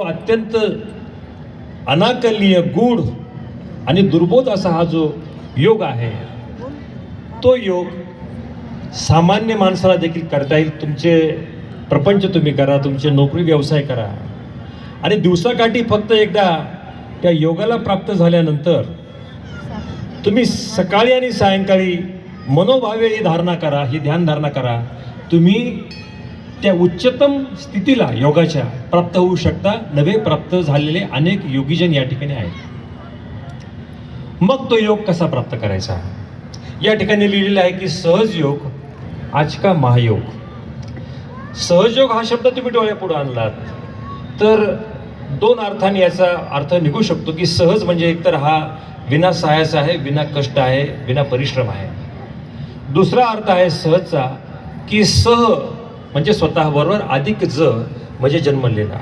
अत्यंत अनाकलीय गूढ आणि दुर्बोध असा हा जो योग आहे तो योग सामान्य माणसाला देखील करता येईल. तुमचे प्रपंच तुम्ही करा तुमचे नोकरी व्यवसाय करा. आणि दिवसाकाठी फक्त एकदा त्या योगाला प्राप्त झाल्यानंतर तुम्ही सकाळी आणि सायंकाळी मनोभावे ही धारणा करा ही ध्यान धारणा करा. तुम्ही त्या उच्चतम स्थितीला योगाच्या प्राप्त होऊ शकता. नवे प्राप्त झालेले अनेक योगीजन या ठिकाणी आहेत. मग तो योग कसा प्राप्त करायचा? या ठिकाणी लिहिलेलं आहे की सहज योग आज का महायोग? सहजयोग हा शब्द तुम्ही डोळ्यापुढे आणलात. तर दोन अर्थाने याचा अर्थ निघू शकतो की सहज म्हणजे एकतर हा विना सहाय्याचा आहे विना कष्ट आहे विना परिश्रम आहे. दुसरा अर्थ आहे सहजचा की सह म्हणजे स्वतःबरोबर अधिक ज म्हणजे जन्मलेला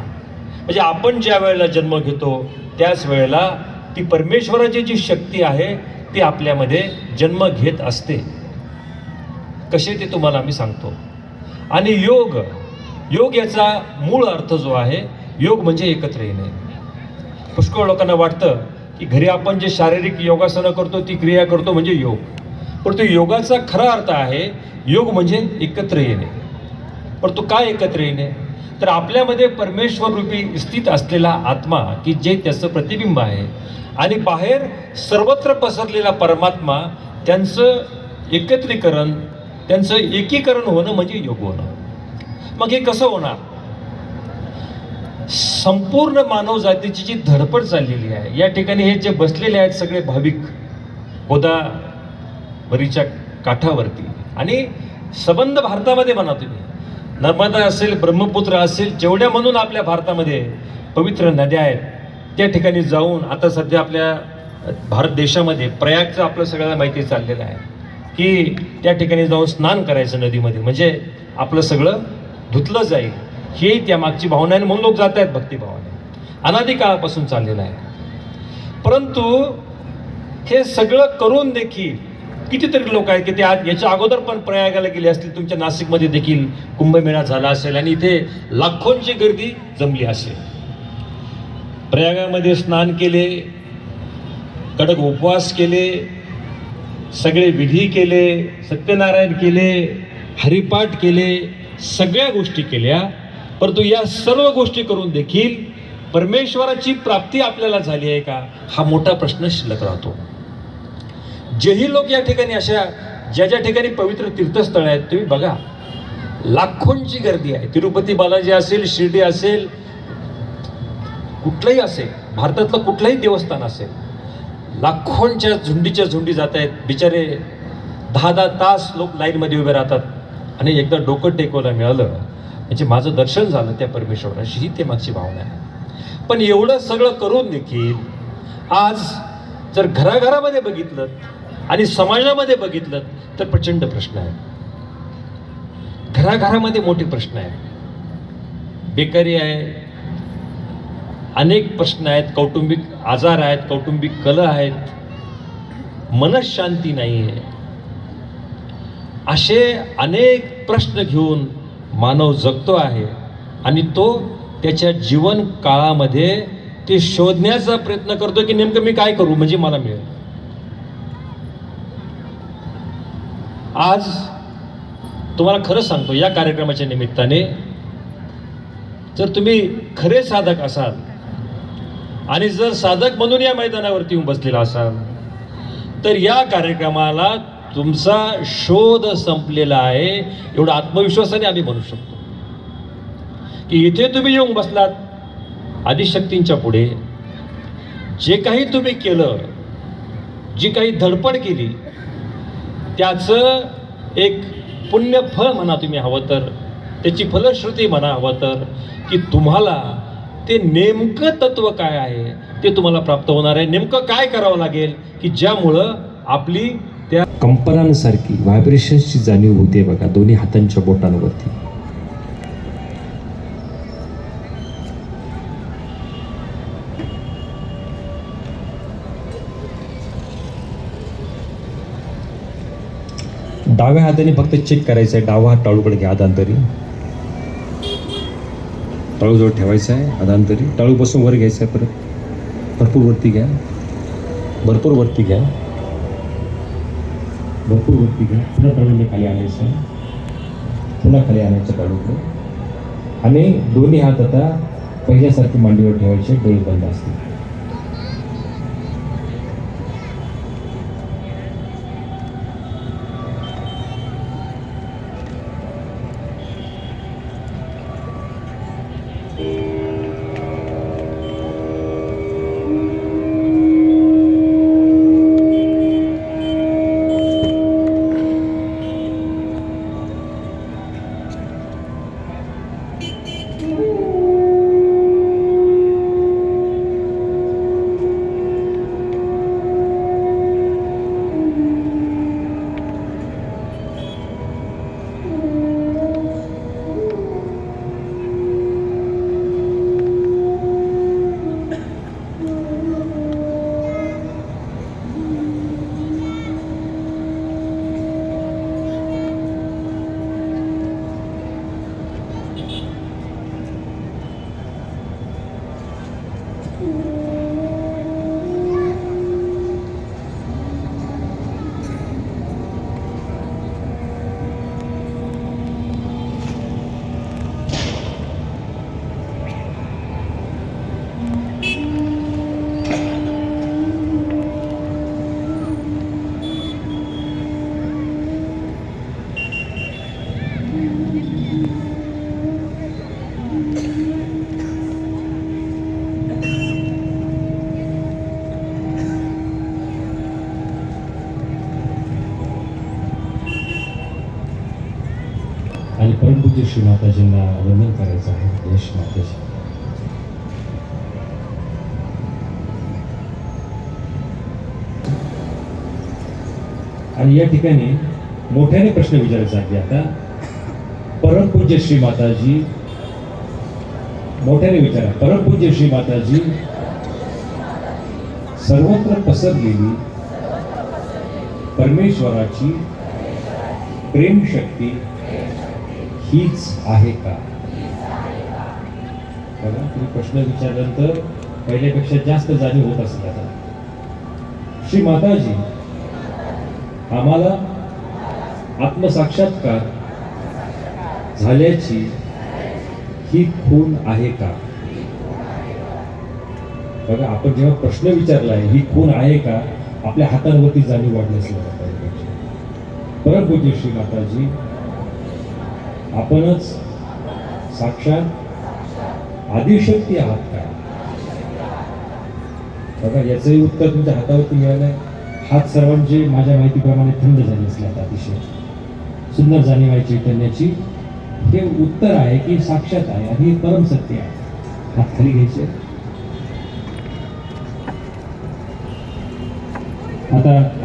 म्हणजे आपण ज्या वेळेला जन्म घेतो त्याच वेळेला ती परमेश्वराची जी शक्ती आहे ती आपल्यामध्ये जन्म घेत असते. कसे ते तुम्हाला मी सांगतो. आणि योग योग याचा मूळ अर्थ जो आहे योग म्हणजे एकत्र येणे. पुष्कळ लोकांना वाटतं की घरी आपण जे शारीरिक योगासनं करतो ती क्रिया करतो म्हणजे योग. पण योगाचा खरा अर्थ आहे योग म्हणजे एकत्र येणे. पण तो काय एकत्र येणे? तर आपल्यामध्ये परमेश्वर रूपी स्थित असलेला आत्मा की जे त्याचं प्रतिबिंब आहे. आणि बाहेर सर्वत्र पसरलेला परमात्मा त्यांचं एकत्रीकरण त्यांचं एकीकरण होणं म्हणजे योग होणं. मग हे कसं होणार? संपूर्ण मानव जातीची जी धडपड चाललेली आहे या ठिकाणी हे जे बसलेले आहेत सगळे भाविक गोदावरीच्या काठावरती. आणि सबंध भारतामध्ये म्हणा तुम्ही. नर्मदा असेल ब्रह्मपुत्र असेल जेवढ्या म्हणून आपल्या भारतामध्ये पवित्र नद्या आहेत त्या ठिकाणी जाऊन आता सध्या आपल्या भारत देशामध्ये प्रयागचं आपलं सगळ्याला माहिती चाललेलं आहे की त्या ठिकाणी जाऊन स्नान करायचं नदीमध्ये. म्हणजे आपलं सगळं धुतलं जाईल हे त्या मागची भावना आहे आणि म्हणून लोक जात आहेत भक्तिभावाने. अनादी काळापासून चाललेलं आहे. परंतु हे सगळं करून देखील कितीतरी लोक आहेत की ते आज याच्या अगोदर पण प्रयागाला गेले असतील तुमच्या नाशिकमध्ये देखील कुंभमेळा झाला असेल आणि इथे लाखोंची गर्दी जमली असेल. प्रयागामध्ये स्नान केले कडक उपवास केले सगळे विधी केले सत्यनारायण केले हरिपाठ केले सगळ्या गोष्टी केल्या परंतु या सर्व गोष्टी करून देखील परमेश्वराची प्राप्ती आपल्याला झाली आहे का? हा मोठा प्रश्न शिल्लक राहतो. जेही लोक या ठिकाणी अशा ज्या ज्या ठिकाणी पवित्र तीर्थस्थळ आहेत तुम्ही बघा. लाखोंची गर्दी आहे. तिरुपती बालाजी असेल शिर्डी असेल कुठलंही असेल भारतातलं कुठलंही देवस्थान असेल लाखोंच्या झुंडीच्या झुंडी जात आहेत. बिचारे दहा दहा तास लोक लाईनमध्ये उभे राहतात आणि एकदा डोकं टेकवायला मिळालं म्हणजे माझं दर्शन झालं त्या परमेश्वराशी ही ते मागची भावना आहे. पण एवढं सगळं करून देखील आज जर घराघरामध्ये बघितलं आणि समाजामध्ये बघितलं तर प्रचंड प्रश्न आहे. घराघरामध्ये मोठे प्रश्न आहेत बेकारी आहे. अनेक प्रश्न आहेत. कौटुंबिक आजार आहेत कौटुंबिक कल आहेत. मनशांती नाही आहे. असे अनेक प्रश्न घेऊन मानव जगतो आहे आणि तो त्याच्या जीवन काळामध्ये ते शोधण्याचा प्रयत्न करतो की नेमकं मी काय करू म्हणजे मला मिळेल. आज तुम्हाला खरं सांगतो या कार्यक्रमाच्या निमित्ताने जर तुम्ही खरे साधक असाल आणि जर साधक म्हणून या मैदानावरती येऊन बसलेला असाल तर या कार्यक्रमाला तुमचा शोध संपलेला आहे एवढा आत्मविश्वासाने आम्ही म्हणू शकतो. की इथे तुम्ही येऊन बसलात आदिशक्तींच्या पुढे जे काही तुम्ही केलं जी काही धडपड केली त्याचं एक पुण्यफळ म्हणा तुम्ही हवं तर. त्याची फलश्रुती म्हणा हवं तर की तुम्हाला ते नेमकं तत्व काय आहे ते तुम्हाला प्राप्त होणार आहे. नेमकं काय करावं लागेल की ज्यामुळं आपली त्या कंपनांसारखी व्हायब्रेशन्सची जाणीव होते बघा दोन्ही हातांच्या बोटांवरती. डाव्या हाताने फक्त चेक करायचं आहे डावा हात टाळूकडे घ्या अदांतरी टाळूजवळ ठेवायचं आहे अदांतरी टाळूपासून वर घ्यायचं आहे परत. भरपूर वरती घ्या. भरपूर वरती घ्या. भरपूर वरती घ्या. पुन्हा टाळूने खाली आणायचं आहे पुन्हा खाली आणायचं टाळूकडे आणि दोन्ही हात आता पहिल्यासारखी मांडीवर ठेवायचे. डोळे बंद असतील. आणि परमपूज्य श्री माताजींना वंदन करायचं आहे. यश माताजी. आणि या ठिकाणी मोठ्याने प्रश्न विचारायचा आहे. आता परमपूज्य श्री माताजी मोठ्याने विचारा परमपूज्य श्री माताजी सर्वत्र पसरलेली परमेश्वराची प्रेम शक्ती हीच आहे का? बघा तुम्ही प्रश्न विचारल्यानंतर पहिल्यापेक्षा जास्त जाणीव होत असेल आता. श्री माताजी आम्हाला आत्मसाक्षात्कार झाल्याची ही खून आहे का? बघा आपण जेव्हा प्रश्न विचारलाय ही खून आहे का? आपल्या हातांवरती जाणीव वाढली असेल आता पहिल्यापेक्षा. परमपूज्य श्री माताजी आपणच साक्षात आदिशक्ती आहात का? बघा याचंही उत्तर तुमच्या हातावरती मिळालंय. हात सर्वांचे माझ्या माहितीप्रमाणे थंड झाले असल्यात अतिशय. सुंदर जाणीव आहे चैतन्याची. हे उत्तर आहे की साक्षात आहे आणि हे परम सत्य आहे. हात खाली घ्यायचे. आता